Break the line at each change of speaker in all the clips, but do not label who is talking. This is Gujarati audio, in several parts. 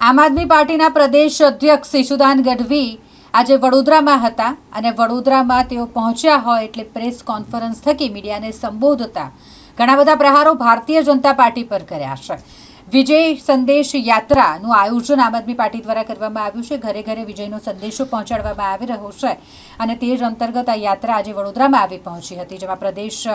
આમ આદમી પાર્ટીના પ્રદેશ અધ્યક્ષ ઈશુદાન ગઢવી આજે વડોદરામાં હતા અને વડોદરામાં તેઓ પહોંચ્યા હોય એટલે પ્રેસ કોન્ફરન્સ થકી મીડિયાને સંબોધતા ઘણા બધા પ્રહારો ભારતીય જનતા પાર્ટી પર કર્યા છે. વિજય સંદેશ યાત્રાનું આયોજન આમ આદમી પાર્ટી દ્વારા કરવામાં આવ્યું છે. ઘરે ઘરે વિજયનો સંદેશો પહોંચાડવામાં આવી રહ્યો છે અને તે જ અંતર્ગત આ યાત્રા આજે વડોદરામાં આવી પહોંચી હતી, જેમાં પ્રદેશ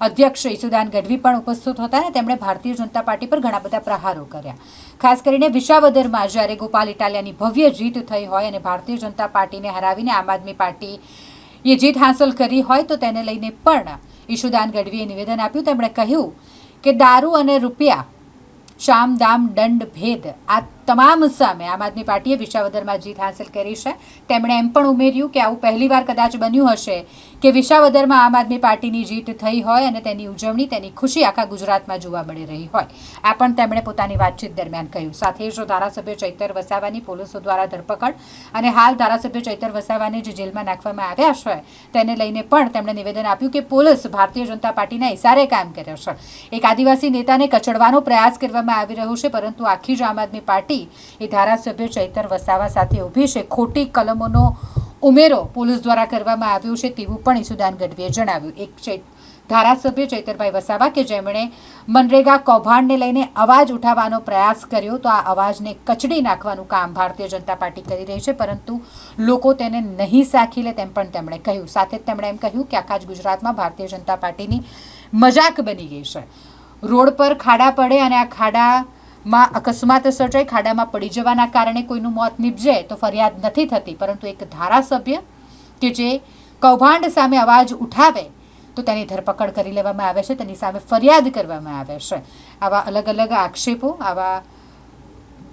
અધ્યક્ષ ઈસુદાન ગઢવી પણ ઉપસ્થિત હતા અને તેમણે ભારતીય જનતા પાર્ટી પર ઘણા બધા પ્રહારો કર્યા. ખાસ કરીને વિશાવદરમાં જ્યારે ગોપાલ ઇટાલિયાની ભવ્ય જીત થઈ હોય અને ભારતીય જનતા પાર્ટીને હરાવીને આમ આદમી પાર્ટી એ જીત હાંસલ કરી હોય તો તેને લઈને પણ ઈશુદાન ગઢવીએ નિવેદન આપ્યું. તેમણે કહ્યું કે દારૂ અને રૂપિયા શામ દામ દંડ ભેદ. આ તમામ સામે આમ આદમી પાર્ટીએ વિસાવદરમાં જીત હાંસલ કરી છે. તેમણે એમ પણ ઉમેર્યું કે આવું પહેલીવાર કદાચ બન્યું હશે કે વિસાવદરમાં આમ આદમી પાર્ટીની જીત થઈ હોય અને તેની ઉજવણી, તેની ખુશી આખા ગુજરાતમાં જોવા મળી રહી હોય. આ પણ તેમણે પોતાની વાતચીત દરમિયાન કહ્યું. સાથે જ ધારાસભ્ય ચૈતર વસાવાની પોલીસો દ્વારા ધરપકડ અને હાલ ધારાસભ્ય ચૈતર વસાવાને જે જેલમાં નાખવામાં આવ્યા છે, તેને લઈને પણ તેમણે નિવેદન આપ્યું કે પોલીસ ભારતીય જનતા પાર્ટીના ઇશારે કામ કર્યો છે. એક આદિવાસી નેતાને કચડવાનો પ્રયાસ કરવામાં આવી રહ્યો છે, પરંતુ આખી જ આમ આદમી પાર્ટી એ ધારાસભ્ય ચૈતર વસાવા સાથે ઊભી છે. ખોટી કલમોનો ઉમેરો પોલીસ દ્વારા કરવામાં આવ્યો છે તેવું પણ ઈસુદાન ગઢવીએ જણાવ્યું. એક ધારાસભ્ય ચૈતરભાઈ વસાવા કે જેમણે મનરેગા કૌભાંડને લઈને અવાજ ઉઠાવવાનો પ્રયાસ કર્યો તો આ અવાજને કચડી નાખવાનું કામ ભારતીય જનતા પાર્ટી કરી રહી છે, પરંતુ લોકો તેને નહીં સાખી લે તેમ પણ તેમણે કહ્યું. સાથે જ તેમણે એમ કહ્યું કે આખા જ ગુજરાતમાં ભારતીય જનતા પાર્ટીની મજાક બની ગઈ છે. રોડ પર ખાડા પડે અને આ ખાડામાં અકસ્માત સર્જાય, ખાડામાં પડી જવાના કારણે કોઈનું મોત નીપજે તો ફરિયાદ નથી થતી. પરંતુ એક ધારાસભ્ય કે જે કૌભાંડ સામે અવાજ ઉઠાવે તો તેની ધરપકડ કરી લેવામાં આવે છે, તેની સામે ફરિયાદ કરવામાં આવે છે. આવા અલગ અલગ આક્ષેપો, આવા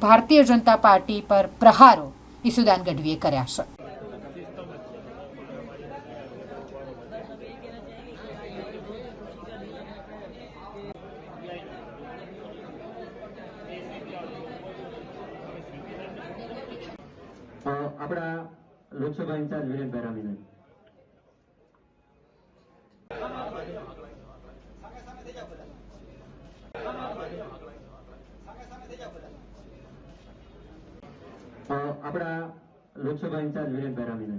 ભારતીય જનતા પાર્ટી પર પ્રહારો ઈસુદાન ગઢવીએ કર્યા છે.
આપણા લોકસભા ઇન્ચાર્જ વિરેનભાઈ રામીને આપણા લોકસભા ઇન્ચાર્જ વિરેનભાઈ રામીને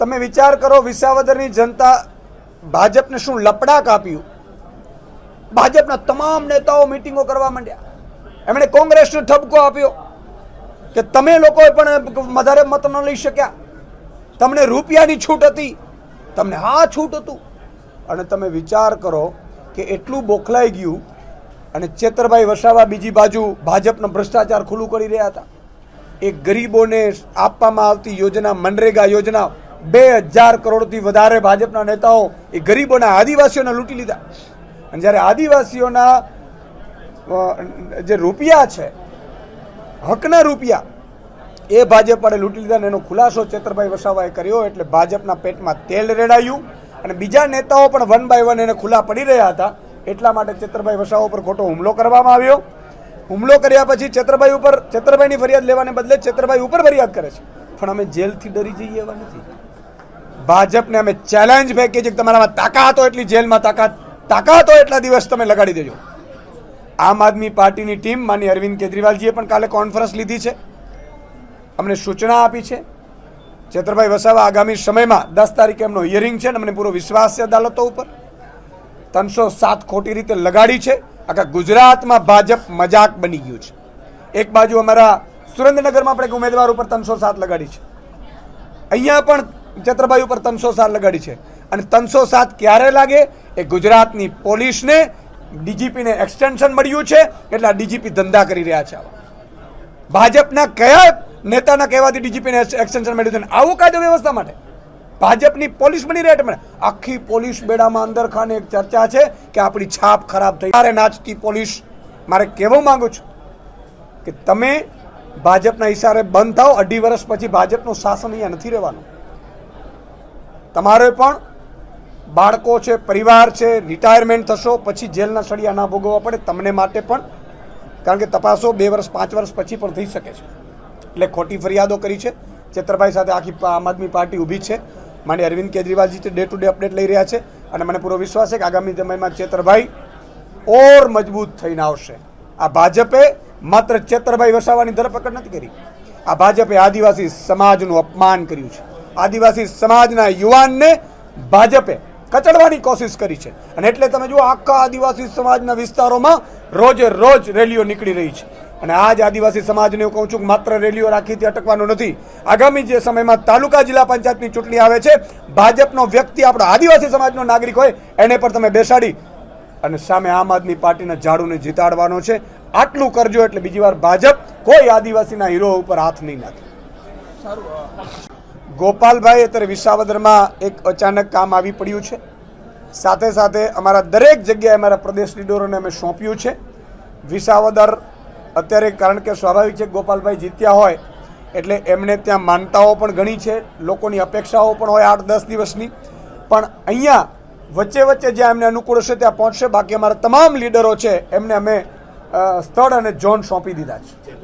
તમે વિચાર કરો, વિસાવદરની જનતા ભાજપને શું લપડાક આપ્યું? ભાજપના તમામ નેતાઓ મિટિંગો કરવા માંડ્યા. એમણે કોંગ્રેસને ઠપકો આપ્યો કે તમે લોકોએ પણ વધારે મત ન લઈ શક્યા. તમને રૂપિયાની છૂટ હતી. તમને હા છૂટ હતું. અને તમે વિચાર કરો કે એટલું બોખલાઈ ગયું અને ચેતરભાઈ વસાવા બીજી બાજુ ભાજપનો ભ્રષ્ટાચાર ખુલ્લું કરી રહ્યા હતા. એ ગરીબોને આપવામાં આવતી યોજના, મનરેગા યોજના બે હજાર કરોડથી વધારે ભાજપના નેતાઓ એ ગરીબોના આદિવાસીઓને લૂંટી લીધા. અને જ્યારે આદિવાસીઓના જે રૂપિયા છે, હકના રૂપિયા, એ ભાજપ વડે લૂંટી લીધા એનો ખુલાસો ચેતરભાઈ વસાવાએ કર્યો એટલે ભાજપના પેટમાં તેલ રેડાયું અને બીજા નેતાઓ પણ વન બાય વન એને ખુલ્લા પડી રહ્યા હતા. એટલા માટે ચેતરભાઈ વસાવા ઉપર ખોટો હુમલો કરવામાં આવ્યો. હુમલો કર્યા પછી ચેતરભાઈ ઉપર, ચેતરભાઈની ફરિયાદ લેવાને બદલે ચેતરભાઈ ઉપર ફરિયાદ કરે છે. પણ અમે જેલથી ડરી જઈએ એવા નથી. ભાજપને અમે ચેલેન્જ ફેંકીએ છીએ કે તમારામાં તાકાત હોય એટલી જેલમાં તાકાત તાકાત હોય એટલા દિવસ તમે લગાડી દેજો. આમ આદમી પાર્ટીની ટીમ માની અરવિંદ કેજરીવાલજીએ પણ કાલે કોન્ફરન્સ લીધી છે. અમને સૂચના આપી છે. છેતરભાઈ વસાવા આગામી સમયમાં દસ તારીખે એમનો હિયરિંગ છે અને અમને પૂરો વિશ્વાસ છે અદાલતો ઉપર. ત્રણસો સાત ખોટી રીતે લગાડી છે. આખા ગુજરાતમાં ભાજપ મજાક બની ગયું છે. એક બાજુ અમારા સુરેન્દ્રનગરમાં આપણે એક ઉમેદવાર ઉપર ત્રણસો સાત લગાડી છે. અહીંયા પણ છત્રભાઈ ઉપર ત્રણસો સાત લગાડી છે. અને ત્રણસો સાત ક્યારે લાગે? એ ગુજરાતની પોલીસને ડીજીપીને એક્સટેન્શન મળ્યું છે એટલે આ ડીજીપી ધંધા કરી રહ્યા છે ભાજપના કયા નેતાના કહેવાથી ડીજીપીને એક્સટેન્શન મળ્યું છે આવું કાયદો વ્યવસ્થા માટે? ભાજપની પોલીસ બની રહે એટલે આખી પોલીસ બેડામાં અંદર ખાને એક ચર્ચા છે કે આપણી છાપ ખરાબ થઈ મારે નાચતી પોલીસ, મારે કહેવું માંગુ છું કે તમે ભાજપના ઇશારે બંધ થાઓ, અઢી વર્ષ પછી ભાજપનું શાસન અહીંયા નથી રહેવાનું. તમારે પણ બાળકો છે, પરિવાર છે રિટાયરમેન્ટ થશો, પછી જેલના સળિયા ના ભોગવવા પડે, તમને માટે પણ. કારણ કે તપાસો બે વર્ષ, પાંચ વર્ષ પછી પણ થઈ શકે છે. એટલે ખોટી ફરિયાદો કરી છે. ચેતરભાઈ સાથે આખી આમ આદમી પાર્ટી ઊભી છે. માની Arvind કેજરીવાલજી day to day update લઈ રહ્યા છે. અને મને પૂરો વિશ્વાસ છે કે આગામી સમયમાં ચેતરભાઈ ઓર મજબૂત થઈને આવશે. આ ભાજપે માત્ર ચેતરભાઈ વસાવાની ધરપકડ નથી કરી. આ ભાજપે આદિવાસી સમાજનું અપમાન કર્યું છે. આદિવાસી સમાજના યુવાનને ભાજપે કચડવાની કોશિશ કરી છે. અને એટલે તમે જુઓ, આખા આદિવાસી સમાજના વિસ્તારોમાં રોજે રોજ રેલીઓ નીકળી રહી છે. અને આ જ આદિવાસી સમાજને હું કહું છું કે માત્ર રેલીઓ રાખીથી અટકવાનું નથી. આગામી જે સમયમાં તાલુકા જિલ્લા પંચાયતની ચૂંટણી આવે છે, ભાજપનો વ્યક્તિ આપણો આદિવાસી સમાજનો નાગરિક હોય, એને પર તમે બેસાડી અને સામે આમ આદમી પાર્ટીના ઝાડુને જીતાડવાનો છે. આટલું કરજો એટલે બીજી વાર ભાજપ કોઈ આદિવાસીના હીરો ઉપર હાથ નહીં નાખે. ગોપાલભાઈ અત્યારે વિસાવદરમાં એક અચાનક કામ આવી પડ્યું છે. સાથે સાથે અમારા દરેક જગ્યાએ અમારા પ્રદેશ લીડરોને અમે સોંપ્યું છે. વિસાવદર અત્યારે કારણ કે સ્વાભાવિક છે ગોપાલભાઈ જીત્યા હોય એટલે એમને ત્યાં માનતાઓ પણ ઘણી છે, લોકોની અપેક્ષાઓ પણ હોય આઠ દસ દિવસની. પણ અહીંયા વચ્ચે વચ્ચે જ્યાં એમને અનુકૂળ હશે ત્યાં પહોંચશે. બાકી અમારા તમામ લીડરો છે એમને અમે સ્થળ અને ઝોન સોંપી દીધા છે.